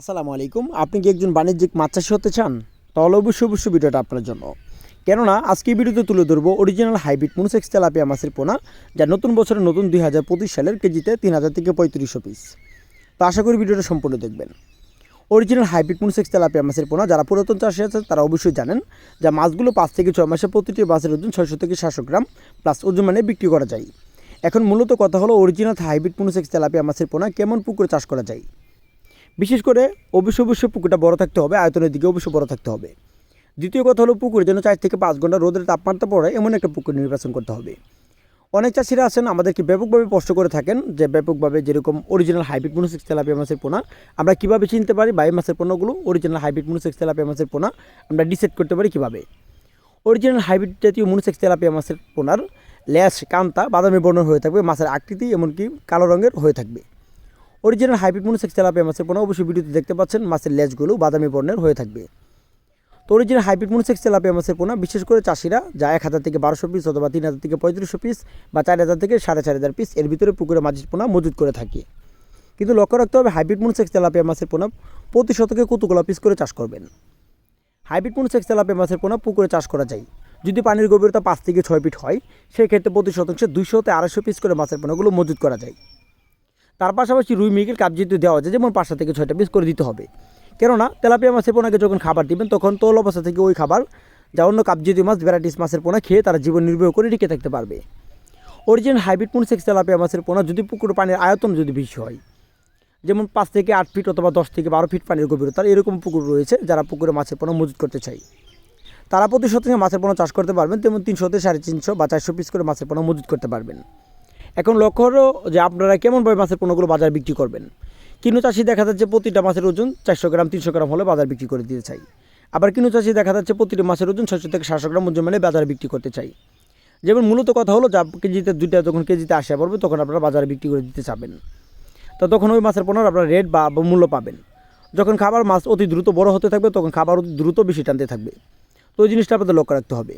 আসসালামু আলাইকুম। আপনি কি একজন বাণিজ্যিক মাছ চাষি হতে চান? তাহলে অবশ্যই অবশ্যই ভিডিওটা আপনার জন্য। কেননা, আজকে ভিডিওতে তুলে ধরবো অরিজিনাল হাইব্রিড মুনসেক্স তেলাপিয়া মাছের পোনা, যা নতুন বছরের নতুন দুই হাজার পঁচিশ সালের কেজিতে তিন হাজার থেকে পঁয়ত্রিশশো পিস তো আশা করি ভিডিওটা সম্পূর্ণ দেখবেন। অরিজিনাল হাইব্রিড মুনসেক্স তেলাপিয়া মাছের পোনা, যারা পুরাতন চাষি আছে তারা অবশ্যই জানেন যা মাছগুলো পাঁচ থেকে ছয় মাসে প্রতিটি মাছের ওজন ছয়শো থেকে সাতশো গ্রাম প্লাস ওজন মানে বিক্রি করা যায়। এখন মূলত কথা হলো অরিজিনাল হাইব্রিড মুনসেক্স তেলাপিয়া মাছের পোনা কেমন পুকুরে চাষ করা যায়? বিশেষ করে অবশ্যই অবশ্যই পুকুরটা বড় থাকতে হবে, আয়তনের দিকে অবশ্যই বড় থাকতে হবে। দ্বিতীয় কথা হলো পুকুরে যেন চার থেকে পাঁচ ঘণ্টা রোদের তাপমাত্রা পড়ে, এমন একটা পুকুর নির্বাচন করতে হবে। অনেক চাষিরা আছেন, আমাদেরকে ব্যাপকভাবে প্রশ্ন করে থাকেন যে, ব্যাপকভাবে যেরকম অরিজিনাল হাইব্রিড মনোসেক্স তেলাপিয়া মাছের পোনা, আমরা কীভাবে চিনতে পারি বাই মাছের পোনাগুলো অরিজিনাল হাইব্রিড মনোসেক্স তেলাপিয়া মাছের পোনা, আমরা ডিসাইড করতে পারি কীভাবে? অরিজিনাল হাইব্রিড জাতীয় মনোসেক্স তেলাপিয়া মাছের পোনার ল্যাস কান্তা, বাদামি বর্ণের হয়ে থাকবে, মাছের আকৃতি, এমনকি কালো রঙের হয়ে থাকবে। অরিজিনাল হাইব্রিড মনোসেক্স তেলাপিয়া মাছের পোনা অবশ্যই ভিডিওতে দেখতে পাচ্ছেন, মাছের লেজগুলো বাদামি বর্ণের হয়ে থাকবে। তো অরিজিনাল হাইব্রিড মনোসেক্স তেলাপিয়া মাছের পোনা বিশেষ করে চাষিরা, যা এক হাজার থেকে বারোশো পিস অথবা তিন হাজার থেকে পঁয়ত্রিশশো পিস বা চার হাজার থেকে সাড়ে চার হাজার পিস এর ভিতরে পুকুরে মাছের পোনা মজুত করে থাকে। কিন্তু লক্ষ্য রাখতে হবে হাইব্রিড মনোসেক্স তেলাপিয়া মাছের পোনা প্রতি শতকে কতগুলো পিস করে চাষ করবেন? হাইব্রিড মনোসেক্স তেলাপিয়া মাছের পোনা পুকুরে চাষ করা যায়। যদি পানির গভীরতা পাঁচ থেকে ছয় ফিট হয়, সেক্ষেত্রে প্রতি শতাংশে দুইশো থেকে আড়াইশো পিস করে মাছের পোনাগুলো মজুত করা যায়। তার পাশাপাশি রুই মিগের কাপ যেহেতু দেওয়া যায় যেমন পাঁচটা থেকে ছয়টা পিস করে দিতে হবে। কেননা তেলাপিয়া মাছের পোনাকে যখন খাবার দিবেন, তখন তোল অবস্থা থেকে ওই খাবার যা অন্য কাপ জাতীয় মাছ, ভ্যারাইটিস মাছের পোনা খেয়ে তারা জীবন নির্বাহ করে টিকে থাকতে পারবে। অরিজিনাল হাইব্রিড মনসেক্স তেলাপিয়া মাছের পোনা যদি পুকুর পানির আয়তন যদি বেশি হয়, যেমন পাঁচ থেকে আট ফিট অথবা দশ থেকে বারো ফিট পানির গভীরতার এরকম পুকুর রয়েছে যারা পুকুরে মাছের পোনা মজুত করতে চাই তারা প্রতি শতাংশে মাছের পোনা চাষ করতে পারবেন, তেমন তিনশো থেকে সাড়ে তিনশো বা চারশো পিস করে মাছের পোনা মজুত করতে পারবেন। এখন লক্ষ্য হলো যে আপনারা কেমনভাবে মাছের পণ্যগুলো বাজার বিক্রি করবেন। কিনু চাষি দেখা যাচ্ছে প্রতিটা মাছের ওজন চারশো গ্রাম, তিনশো গ্রাম হলে বাজার বিক্রি করে দিতে চাই। আবার কিনু চাষি দেখা যাচ্ছে প্রতিটি মাছের ওজন ছয়শো থেকে সাতশো গ্রাম ওজন মানে বাজারে বিক্রি করতে চাই। যেমন মূলত কথা হলো, যা কেজিতে দুইটা যখন কেজিতে আসা পড়বে, তখন আপনারা বাজারে বিক্রি করে দিতে চাবেন। তো তখন ওই মাছের পণ্যের আপনারা রেট বা মূল্য পাবেন। যখন খাবার মাছ অতি দ্রুত বড় হতে থাকবে, তখন খাবার অতি দ্রুত বেশি টানতে থাকবে। তো ওই জিনিসটা আপনাদের লক্ষ্য রাখতে হবে।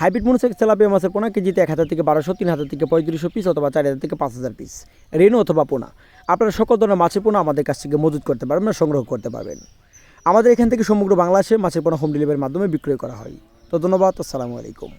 হাইব্রিড মনোসেক্স তেলাপিয়া মাছের পোনা, কেজিতে এক হাজার থেকে বারোশো, তিন হাজার থেকে পঁয়ত্রিশশো পিস অথবা চার হাজার থেকে পাঁচ হাজার পিস রেনু অথবা পোনা। আপনারা সকল ধরনের মাছের পোনা আমাদের কাছ থেকে মজুত করতে পারবেন বা সংগ্রহ করতে পারবেন। আমাদের এখান থেকে সমগ্র বাংলাদেশে মাছের পোনা হোম ডেলিভারির মাধ্যমে বিক্রয় করা হয়। তো ধন্যবাদ, আসসালামু আলাইকুম।